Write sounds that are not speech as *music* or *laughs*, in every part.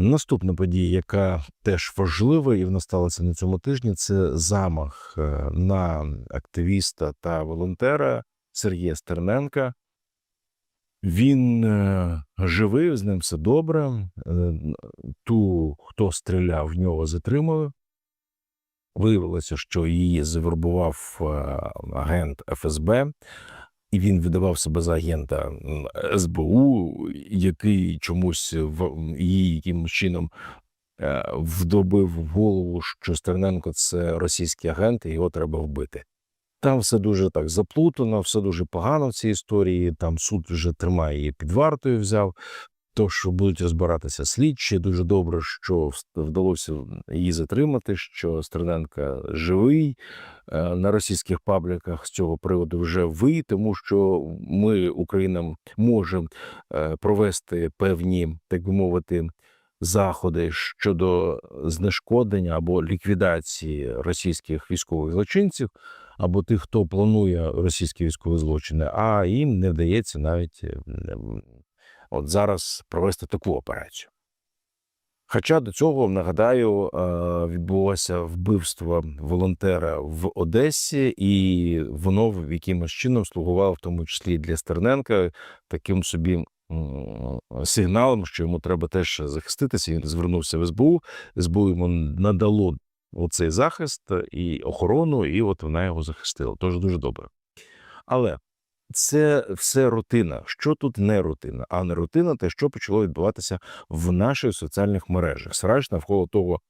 Наступна подія, яка теж важлива, і вона сталася на цьому тижні, це замах е, на активіста та волонтера Сергія Стерненка. Він е, живий, з ним все добре. Е, Ту, хто стріляв, в нього затримали. Виявилося, що її завербував агент ФСБ, і він видавав себе за агента СБУ, який чомусь її якимось чином е, вдобив в голову, що Стерненко це російський агент, і його треба вбити. Там все дуже так заплутано, все дуже погано в цій історії. Там суд вже тримає її під вартою, взяв. То, що будуть розбиратися слідчі, дуже добре, що вдалося її затримати, що Стерненка живий Е, на російських пабліках з цього приводу вже ви, тому що ми, Україна, можемо е, провести певні, так би мовити, заходи щодо знешкодження або ліквідації російських військових злочинців, або тих, хто планує російські військові злочини, а їм не вдається навіть от зараз провести таку операцію. Хоча до цього нагадаю, е, відбулося вбивство волонтера в Одесі, і воно в якимось чином слугувало в тому числі для Стерненка таким собі сигналом, що йому треба теж захиститися. Він звернувся в СБУ. СБУ йому надало оцей захист і охорону, і от вона його захистила. Тож дуже добре. Але це все рутина. Що тут не рутина? А не рутина, те, що почало відбуватися в наших соціальних мережах. Срач навколо того,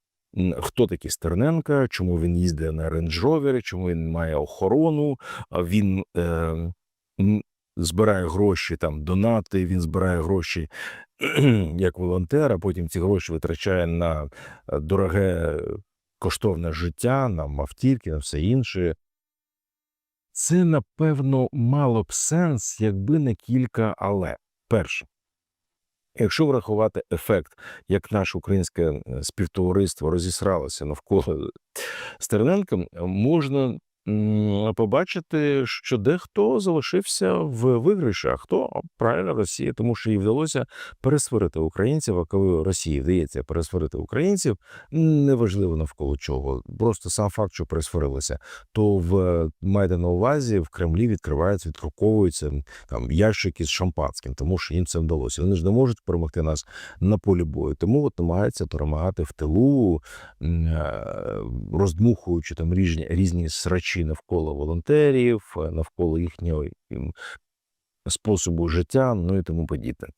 хто такий Стерненка, чому він їздить на рейндж-ровері, чому він має охорону, він е, збирає гроші, там донати, він збирає гроші *clears throat* як волонтер, а потім ці гроші витрачає на е, дороге коштовне життя, на автівки, на все інше. Це, напевно, мало б сенс, якби не кілька але. Перше, якщо врахувати ефект, як наше українське е, співтовариство розісралося навколо Стерненка, можна побачити, що дехто залишився в виграші, а хто правильно Росія, тому що їй вдалося пересварити українців. А коли Росії вдається пересварити українців, неважливо навколо чого, просто сам факт, що пересварилися, то в майте на увазі в Кремлі відкриваються, відкруковуються там ящики з шампанським, тому що їм це вдалося. Вони ж не можуть перемогти нас на полі бою, тому от намагаються перемагати в тилу, е, роздмухуючи там різні різні срачі навколо волонтерів, е, навколо їхнього способу життя, ну і тому подібне.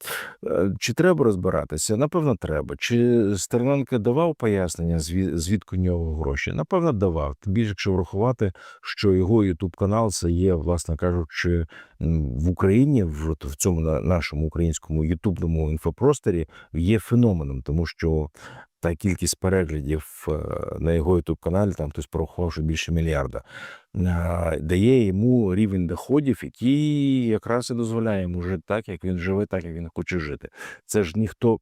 Е, Чи треба розбиратися? Напевно, треба. Чи Стерненко давав пояснення, звідки у нього гроші? Напевно, давав. Більше, якщо врахувати, що його ютуб канал це є, власне кажучи, в Україні, в цьому нашому українському ютубному інфопросторі є феноменом, тому що та кількість переглядів е, на його youtube каналі, там хтось порахував, більше мільярда, е, дає йому рівень доходів, який якраз і дозволяє йому жити так, як він живе, так як він хоче жити. Це ж ніхто.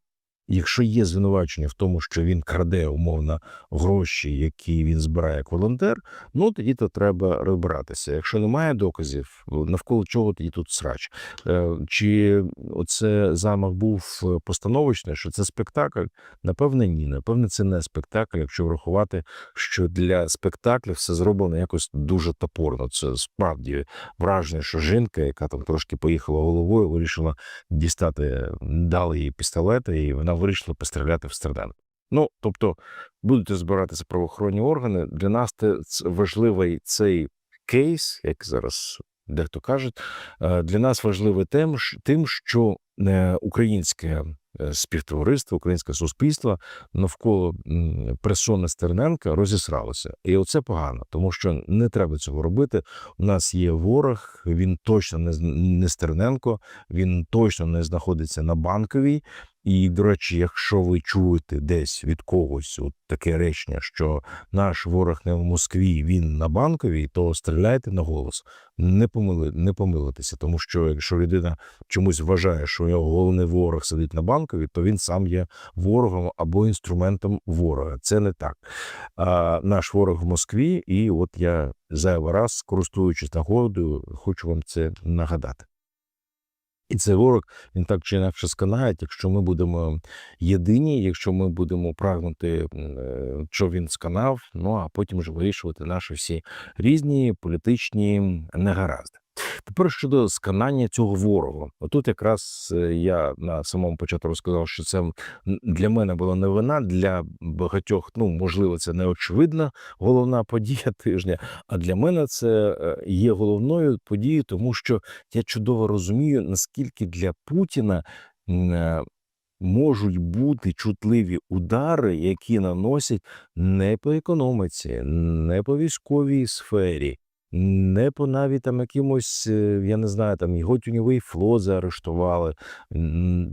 Якщо є звинувачення в тому, що він краде умовно гроші, які він збирає як волонтер, ну тоді то треба розбиратися. Якщо немає доказів, навколо чого тоді тут срач? Е, Чи оце замах був е, постановочний, що це спектакль? Напевне, ні. Напевне, це не спектакль, якщо врахувати, що для спектакля все зроблено якось дуже топорно. Це справді враження, що жінка, яка там трошки поїхала головою, вирішила дістати, дали їй пістолети, і вона вирішила постріляти в Стерненка. Ну, тобто, будуть збиратися правоохоронні органи. Для нас це важливий цей кейс, як зараз дехто каже, е, для нас важливий тим, що е, українське е, співтовариство, українське суспільство навколо персони Стерненка розісралося. І оце погано, тому що не треба цього робити. У нас є ворог, він точно не, не Стерненко, він точно не знаходиться на банковій. І, до речі, якщо ви чуєте десь від когось от таке речення, що наш ворог не в Москві, він на банковій, то стріляйте на голос. Не помили, не помилитися, тому що якщо людина чомусь вважає, що його головний ворог сидить на банковій, то він сам є ворогом або інструментом ворога. Це не так. А наш ворог в Москві, і от я зайвий раз, користуючись нагодою, хочу вам це нагадати. І цей ворог він так чи інакше сканає, якщо ми будемо єдині, якщо ми будемо прагнути, е, що він сканав, ну а потім вже вирішувати наші всі різні політичні негаразди. Тепер щодо сканання цього ворога, отут якраз е, я на самому початку розказав, що це для мене була новина, для багатьох, ну можливо, це не очевидна головна подія *laughs* тижня. А для мене це е, є головною подією, тому що я чудово розумію, наскільки для Путіна е, можуть бути чутливі удари, які наносять не по економіці, не по військовій сфері, не по навіть там якимось, е, я не знаю, там його тюньовий флот заарештували,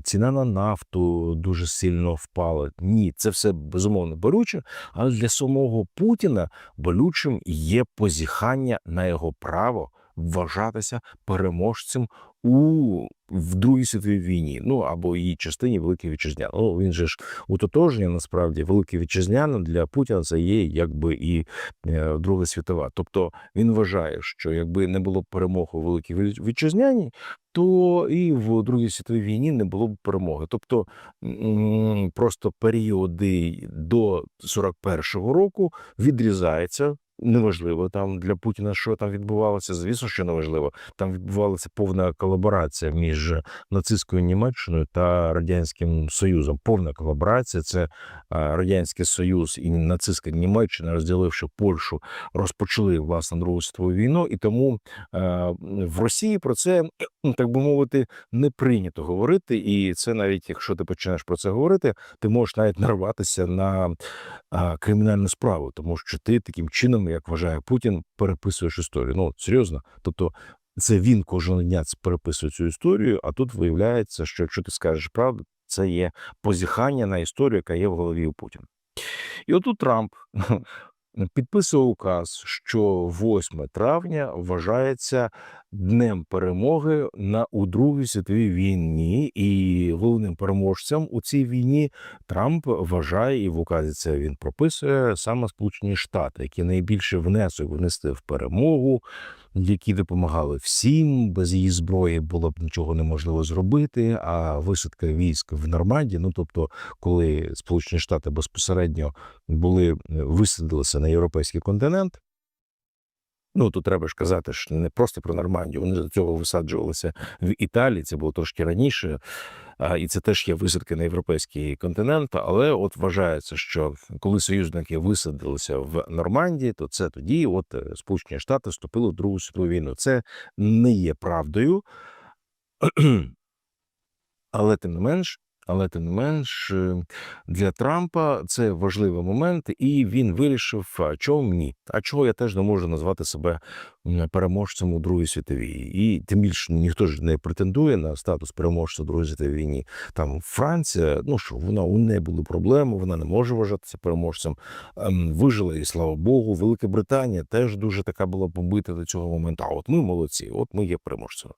ціна на нафту дуже сильно впала. Ні, це все безумовно болюче, але для самого Путіна болючим є позіхання на його право вважатися переможцем у в Другій світовій війні, ну або її частині Великої Вітчизняної. Ну він же ж утотожнення насправді Великий Вітчизняна для Путіна це є якби і е, Друга світова. Тобто він вважає, що якби не було перемоги у Великій Ві- Вітчизняній, то і в Другій світовій війні не було б перемоги. Тобто просто періоди до 41-го року відрізаються. Неважливо там для Путіна, що там відбувалося. Звісно, що неважливо. Там відбувалася повна колаборація між нацистською Німеччиною та радянським Союзом. Повна колаборація. Це радянський Союз і нацистська Німеччина, розділивши Польщу, розпочали власне Другу світову війну, і тому в Росії про це ну, так би мовити не прийнято говорити. І це навіть якщо ти почнеш про це говорити, ти можеш навіть нарватися на а, кримінальну справу, тому що ти таким чином, як вважає Путін, переписуєш історію. Ну серйозно, тобто. Це він кожного дня переписує цю історію, а тут виявляється, що якщо ти скажеш правду, це є позіхання на історію, яка є в голові у Путіна. І отут Трамп *laughs* підписує указ, що 8 травня вважається днем перемоги на у Другій світовій війні, і головним переможцем у цій війні Трамп вважає, і в указі це він прописує саме Сполучені Штати, які найбільше внесок внести в перемогу, які допомагали всім. Без її зброї було б нічого неможливо зробити. А висадка військ в Нормандії, ну тобто, коли Сполучені Штати безпосередньо були е, висадилися на європейський континент. Ну, тут треба ж казати, що не просто про Нормандію. Вони до цього висаджувалися в Італії. Це було трошки раніше, і це теж є висадки на європейський континент. Але от вважається, що коли союзники висадилися в Нормандії, то це тоді, от е, Сполучені Штати вступили в Другу світову війну. Це не є правдою, *clears throat* але тим не менш. Але тим не менш е, для Трампа це важливий момент, і він вирішив, а чого ні? А чого я теж не можу назвати себе переможцем у Другій світовій? І тим більше ніхто ж не претендує на статус переможця у Другій світовій війні. Там Франція, ну що вона у неї були проблеми, вона не може вважатися переможцем. Ем, Вижила і слава Богу. Велика Британія теж дуже така була побита до цього моменту. А от ми молодці, от ми є переможцями.